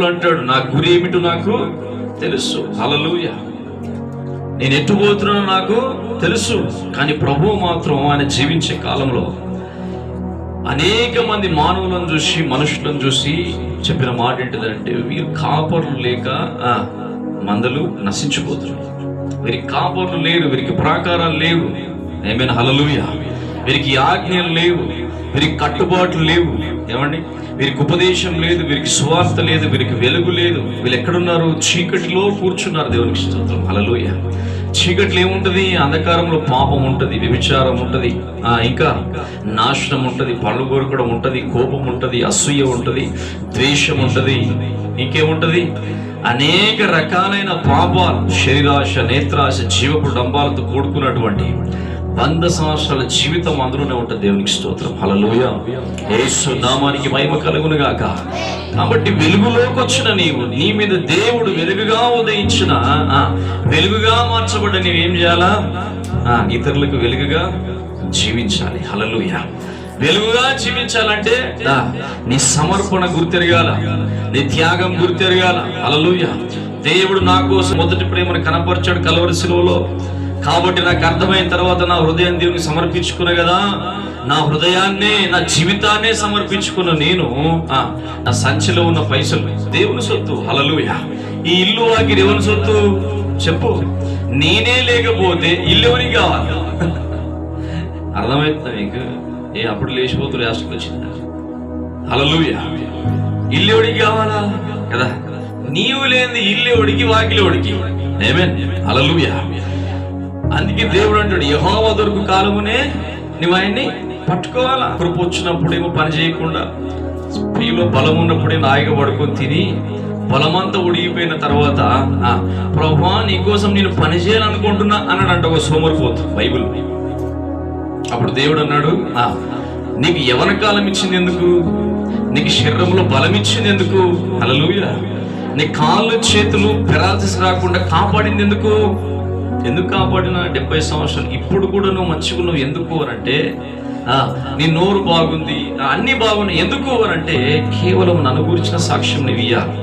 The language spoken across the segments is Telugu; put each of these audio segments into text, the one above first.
పౌలు అంటాడు నా గురి ఏమిటో నాకు తెలుసు. హలలుయ నేను ఎట్టుపోతున్నానో నాకు తెలుసు కానీ ప్రభువు మాత్రం ఆయన జీవించే కాలంలో అనేక మంది మానవులను చూసి మనుషులను చూసి చెప్పిన మాట ఏంటిదంటే వీరు కాపర్లు లేక ఆ, మందలు నశించిపోతున్నారు. వీరికి కాపర్లు లేరు వీరికి ప్రాకారాలు లేవు. ఏమైనా హలలుయ వీరికి ఆజ్ఞలు లేవు వీరికి కట్టుబాట్లు లేవు. ఏమండి వీరికి ఉపదేశం లేదు వీరికి సువార్త లేదు వీరికి వెలుగు లేదు. వీళ్ళు ఎక్కడున్నారు? చీకటిలో కూర్చున్నారు దేవునికి స్తోత్రం. అలలోయ చీకట్లో ఏముంటది? అంధకారంలో పాపం ఉంటుంది వ్యభిచారం ఉంటుంది ఆ ఇంకా నాశనం ఉంటుంది పళ్ళు కోరుకోవడం ఉంటుంది కోపం ఉంటుంది అసూయ ఉంటుంది ద్వేషం ఉంటుంది. ఇంకేముంటది? అనేక రకాలైన పాపాలు శరీరాశ నేత్రాశ జీవపు డంబాలతో కూడుకున్నటువంటి వంద సంవత్సరాల జీవితం అందులోనే ఉంటుంది దేవునికి స్తోత్రం. హలలోయ యేసు నామానికి మహిమ కలుగును గాక. కాబట్టి వెలుగులోకి వచ్చిన నీవు నీ మీద దేవుడు వెలుగుగా ఉదయించిన ఆ, వెలుగుగా మార్చబడ్డ నీవేం చేయాలా? ఆ, ఇతరులకు వెలుగుగా జీవించాలి. హలలుయ వెలుగుగా జీవించాలంటే నీ సమర్పణ గుర్తెరగాల నీ త్యాగం గుర్తెరగాల. హలలుయ దేవుడు నా కోసం మొదటి ప్రేమను కనపరిచాడు కలవరి శిలువలో కాబట్టి నాకు అర్థమైన తర్వాత నా హృదయం దేవునికి సమర్పించుకున్నా కదా. నా హృదయాన్నే నా జీవితాన్నే సమర్పించుకున్న నేను ఆ, నా సంచిలో ఉన్న పైసలు దేవుని సొత్తు. హలలుయ ఈ ఇల్లు వాకి దేవుని సొత్తు. చెప్పు. నేనే లేకపోతే ఇల్లు ఎవరికి కావాలి? అర్థమవుతుందా మీకు? ఏ అప్పుడు లేచిపోతులు రాష్ట్రం వచ్చింది? హలలుయ ఇల్లు ఎవడికి కావాలా? కదా. నీవు లేని ఇల్లు ఎవడికి వాకిలి ఎవడికి ఏమే హలలుయ అందుకే దేవుడు అంటాడు యహోవ దొరుకు కాలమునే నువ్వు ఆయన్ని పట్టుకోవాలా? కృప వచ్చినప్పుడేమో పని చేయకుండా స్త్రీలో బలం ఉన్నప్పుడేమో హాయిగా పడుకొని తిని బలమంతా ఉడిగిపోయిన తర్వాత ఆ, ప్రభువా నీకోసం నేను పని చేయాలనుకుంటున్నా అన్నాడంట ఒక సోమరిపోతు బైబుల్. అప్పుడు దేవుడు అన్నాడు "ఆ, నీకు యవన కాలం ఇచ్చింది ఎందుకు? నీకు శరీరంలో బలం ఇచ్చింది ఎందుకు? అలలుయ నీ కాళ్ళు చేతులు పెరాలసిస్ రాకుండా కాపాడింది ఎందుకు? ఎందుకు కాపాడిన డెబ్బై సంవత్సరాలు? ఇప్పుడు కూడా నువ్వు మంచిగా నువ్వు ఎందుకు అంటే ఆ, నీ నోరు బాగుంది అన్ని బాగున్నాయి. ఎందుకు అంటే కేవలం నన్ను గురించిన సాక్ష్యం నువ్వు ఇయ్యాలి.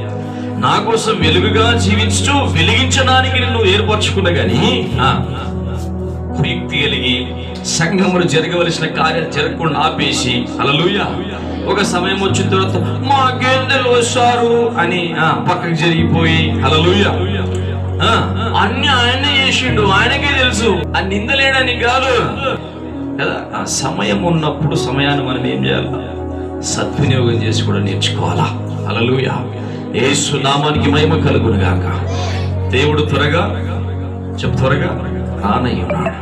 నా కోసం వెలుగుగా జీవించు వెలిగించడానికి నిన్ను ఏర్పరచుకున్నా గానీ ఆ, కలిగి సంఘములు జరగవలసిన కార్యాలు జరగకుండా ఆపేసి అలలుయ ఒక సమయం వచ్చిన తర్వాత మా గేదెలు వస్తారు అని ఆ, పక్కకు జరిగిపోయి అలలుయ అన్ని ఆయనే చేసిండు ఆయనకే తెలుసు. ఆ నిందలేడని కాదు కదా ఆ సమయం ఉన్నప్పుడు సమయాన్ని మనం ఏం చేయాలి? సద్వినియోగం చేసి కూడా నేర్చుకోవాలా? అలలుయా ఏ సునామానికి మహిమ కలుగును గాక దేవుడు త్వరగా చెప్ త్వరగా రానయ్యున్నాడు.